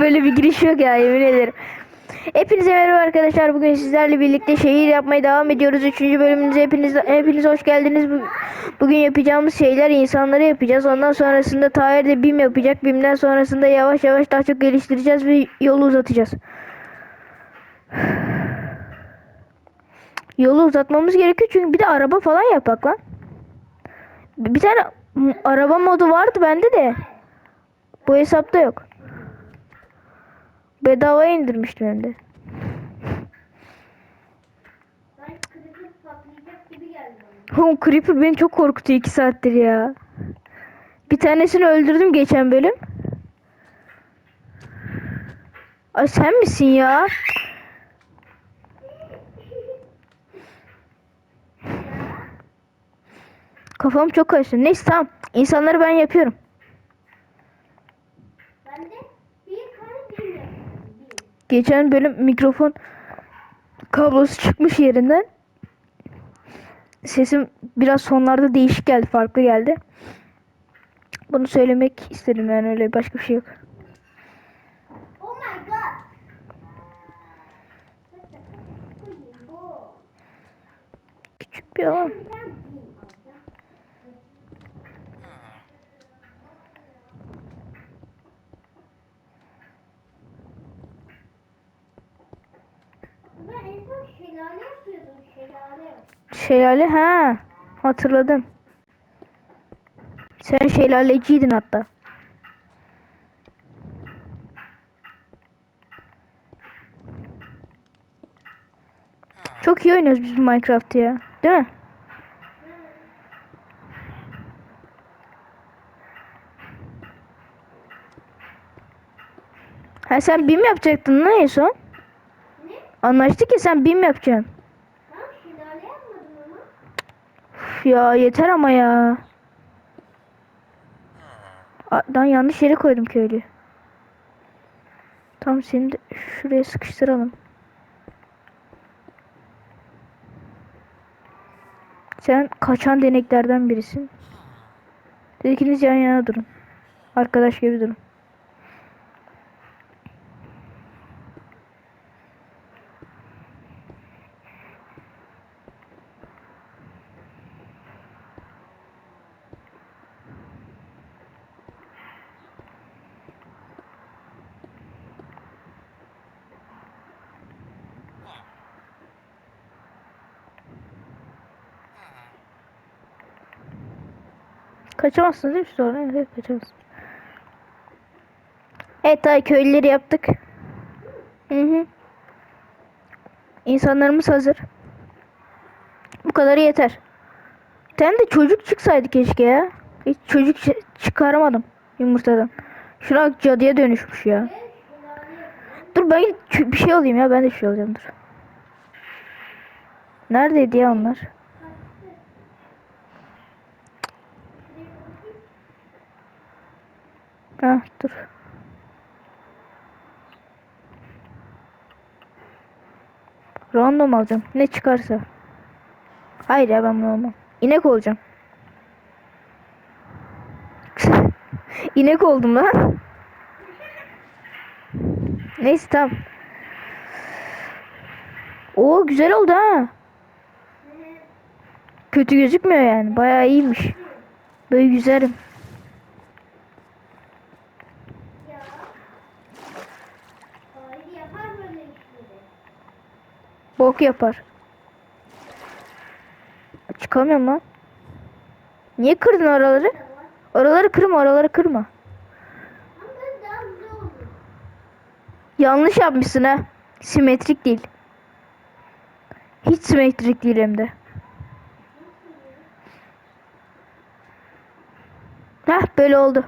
Böyle bir giriş yok ya yemin ederim. Hepinize merhaba arkadaşlar. Bugün sizlerle birlikte şehir yapmaya devam ediyoruz. Üçüncü bölümümüze hepiniz hepiniz hoş geldiniz. Bu- Bugün yapacağımız şeyler insanları yapacağız. Ondan sonrasında Tahir de BİM yapacak. BİM'den sonrasında yavaş yavaş daha çok geliştireceğiz ve yolu uzatacağız. Yolu uzatmamız gerekiyor çünkü bir de araba falan yapak lan. Bir tane araba modu vardı bende de. Bu hesapta yok. Bedavaya indirmiştim hem de. Oğlum Creeper beni çok korkutuyor 2 saattir ya. Bir tanesini öldürdüm geçen bölüm. Ay sen misin ya? Kafam çok karıştı. Neyse tamam. İnsanları ben yapıyorum. Ben de bir tane bir yaptım. Bir. Geçen bölüm mikrofon kablosu çıkmış yerinden. Sesim biraz sonlarda değişik geldi, farklı geldi. Bunu söylemek istedim yani öyle başka bir şey yok. Oh. Küçük bir alan. Bir tane bir alacağım. Ben en son şelale yapıyordum. Şelale. Şelale ha hatırladım. Sen şelaleciydin hatta. Çok iyi oynuyoruz biz Minecraft'ı ya. Değil mi? Ha sen BİM yapacaktın lan en son. Anlaştık ya sen BİM yapacaksın. Yapmadım ama. Ya yeter ama ya. Aa, Ben yanlış yere koydum köylü. Tam seni de şuraya sıkıştıralım. Sen kaçan deneklerden birisin. İkiniz yan yana durun. Arkadaş gibi durun. Kaçamazsınız değil mi sonra? Evet kaçamazsınız. Evet ay köylüleri yaptık. Hı hı. İnsanlarımız hazır. Bu kadarı yeter. Bir de çocuk çıksaydı keşke ya. Hiç çocuk çı- çıkaramadım yumurtadan. Şuna cadıya dönüşmüş ya. Dur ben bir şey alayım ya ben de şey alacağım dur. Neredeydi ya onlar? Ha dur. Random alacağım. Ne çıkarsa. Hayır ya ben bunu almam. İnek olacağım. İnek oldum lan. Neyse tamam. Oo güzel oldu ha. Kötü gözükmüyor yani. Bayağı iyiymiş. Böyle güzelim. Ya. Hayır yapar böyle işleri. Bok yapar. Çıkamıyorum lan. Niye kırdın oraları? Oraları kırma, oraları kırma. Yanlış yapmışsın ha. Simetrik değil. Hiç simetrik değil hem de. Heh böyle oldu.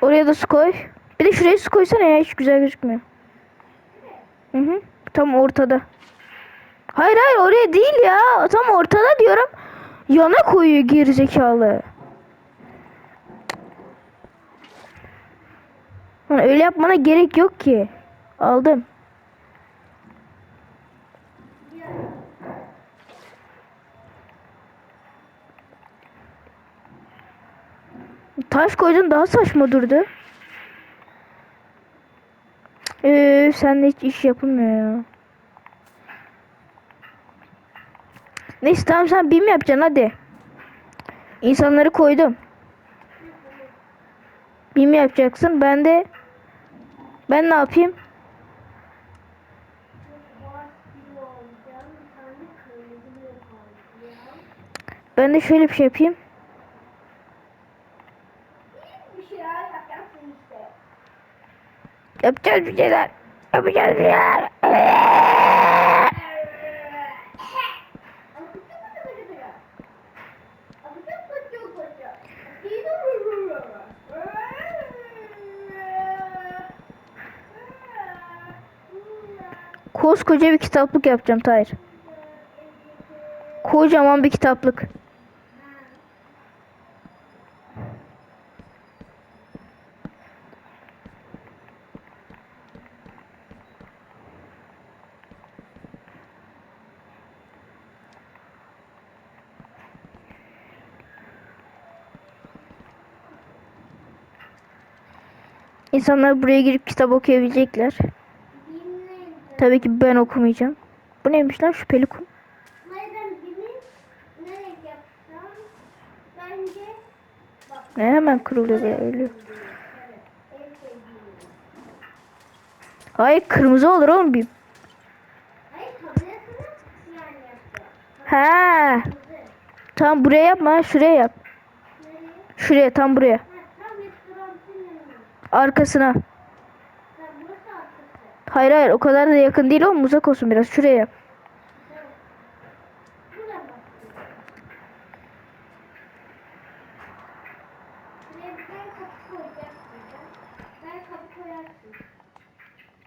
Oraya da su koy. Bir de şuraya su koysana ya hiç güzel gözükmüyor. Hı hı. Tam ortada. Hayır hayır oraya değil ya. Tam ortada diyorum. Yana koyuyor gerizekalı. Lan öyle yapmana gerek yok ki. Aldım. Taş koydun daha saçma durdu. Ee, sen de hiç iş yapılmıyor ya. Neyse tamam sen BİM yapacaksın hadi. İnsanları koydum. BİM yapacaksın. Ben de ben ne yapayım? Ben de şöyle bir şey yapayım. Bir şeyler işte. Yapacağız bir şeyler. Yapacağız bir şeyler. Koskoca bir kitaplık yapacağım Tahir. Kocaman bir kitaplık. İnsanlar buraya girip kitap okuyabilecekler. Tabii ki ben okumayacağım. Bu neymiş lan şüpheli kum. Ne hemen kırılıyor ve ölüyor. Hayır kırmızı olur oğlum bir. Kızı. Tam buraya yapma şuraya yap. Şuraya tam buraya. Ha, tam restoranın yanına. Arkasına. Hayır hayır o kadar da yakın değil oğlum uzak olsun biraz şuraya.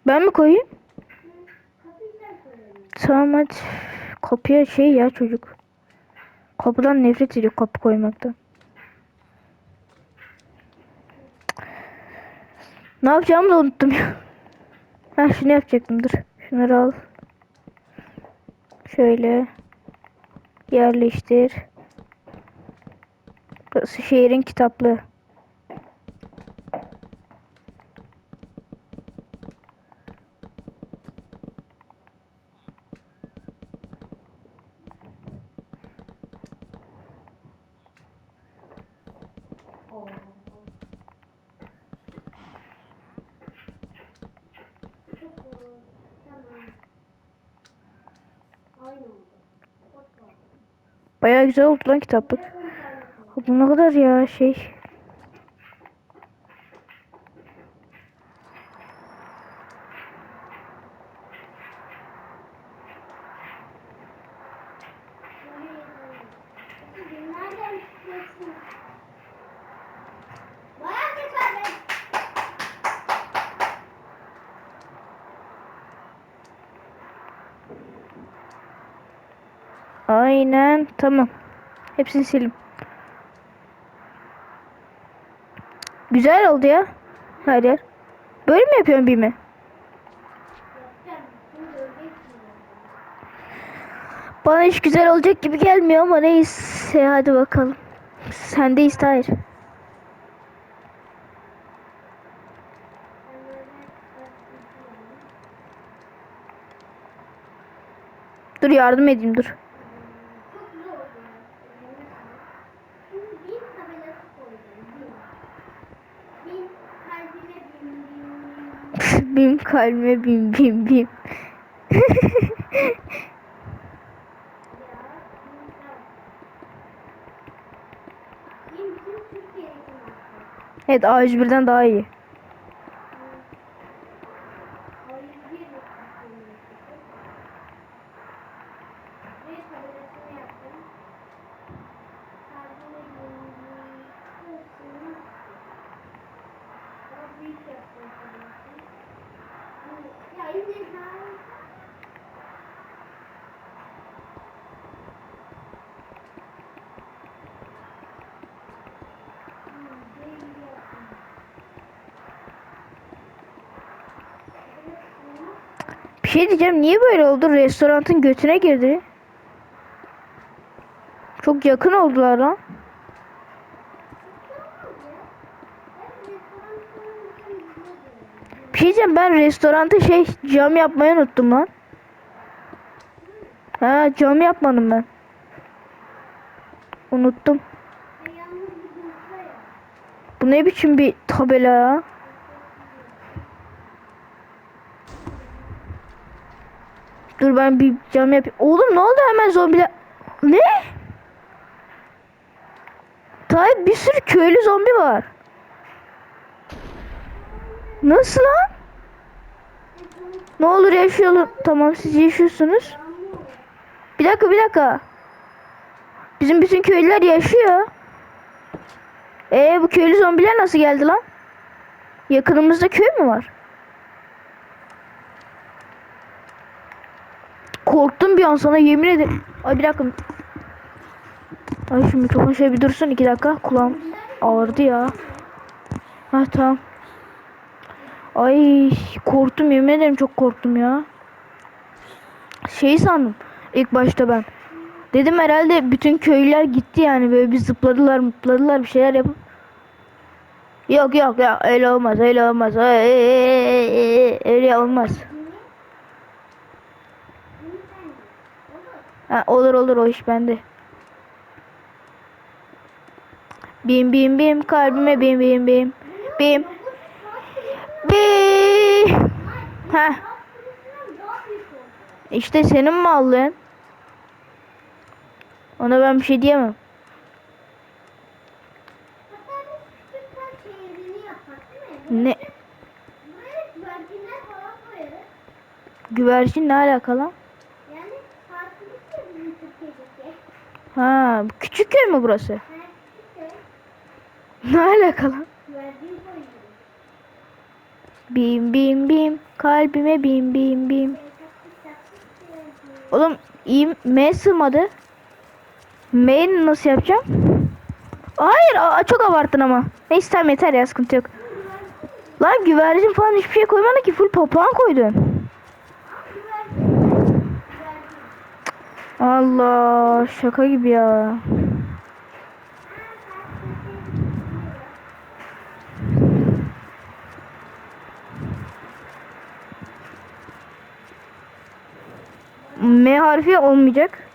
Ben mi koyayım? Tamam hadi. Kapıya şey ya çocuk. Kapıdan nefret ediyor kapı koymaktan. Ne yapacağımı da unuttum ya. Ha şunu yapacaktım dur. Şunları al. Şöyle. Yerleştir. Burası şehrin kitaplığı. Bayağı güzel oldu lan kitaplık. Bu ne kadar ya şey. Aynen tamam. Hepsini silim. Güzel oldu ya. Her yer. Böyle mi yapıyorsun bir mi? Bana hiç güzel olacak gibi gelmiyor ama neyse hadi bakalım. Sendeyiz Tahir. Dur yardım edeyim dur. Çok zor ya. Şimdi bin tabelası koydum. Bin. Bin kalbine bin bin bin. bim kalbime bim bim bim. Evet A101'den daha iyi. şey diyeceğim niye böyle oldu? Restoranın götüne girdi. Çok yakın oldular lan. Bir şey diyeceğim ben restoranda şey cam yapmayı unuttum lan. Ha cam yapmadım ben. Unuttum. Bu ne biçim bir tabela ya? Dur ben bir cam yapayım. Oğlum ne oldu hemen zombiler? Ne? Tayyip bir sürü köylü zombi var. Nasıl lan? Ne olur yaşayalım. Tamam siz yaşıyorsunuz. Bir dakika bir dakika. Bizim bütün köylüler yaşıyor. Ee bu köylü zombiler nasıl geldi lan? Yakınımızda köy mü var? Korktum bir an sana yemin ederim. Ay bir dakika. Ay şu mikrofon şöyle bir dursun iki dakika. Kulağım ağrıdı ya. Ha tamam. Ay korktum yemin ederim çok korktum ya. Şey sandım ilk başta ben. Dedim herhalde bütün köylüler gitti yani böyle bir zıpladılar mutladılar bir şeyler yapıp. Yok yok ya öyle olmaz öyle olmaz öyle olmaz. Ha, olur olur o iş bende. Bim bim bim kalbime bim bim bim bim bim. Ha işte senin mallın. Ona ben bir şey diyemem. Ne güvercin ne alakalı? Yani farklılık ya bizim Türkiye'deki. Ha küçük köy mü burası? Ne alakalı? Bim bim bim kalbime bim bim bim. Oğlum iyi M sığmadı. M'yi nasıl yapacağım? Hayır çok abarttın ama. Neyse tamam yeter ya sıkıntı yok. Lan güvercin falan hiçbir şey koymadın ki full papağan koydun. Allah şaka gibi ya. M harfi olmayacak.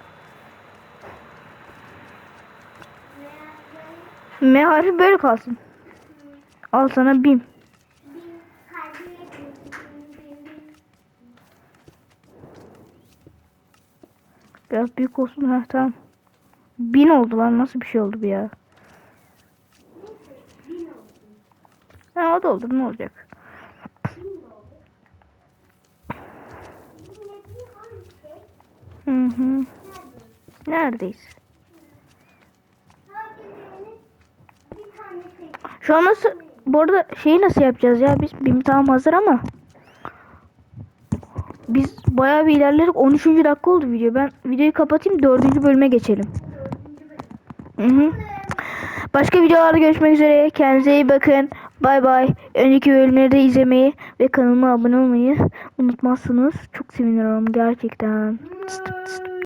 M harfi böyle kalsın. Al sana bim. Biraz büyük olsun. Ha tamam. Bin oldu lan. Nasıl bir şey oldu bu ya? Ha o da olur. Ne olacak? Hı hı. Neredeyiz? Şu an nasıl bu arada şeyi nasıl yapacağız ya biz bim tamam hazır ama biz bayağı bir ilerledik 13. dakika oldu video ben videoyu kapatayım 4. bölüme geçelim hı hı. başka videolarda görüşmek üzere kendinize iyi bakın bay bay önceki bölümleri de izlemeyi ve kanalıma abone olmayı unutmazsınız çok sevinirim gerçekten.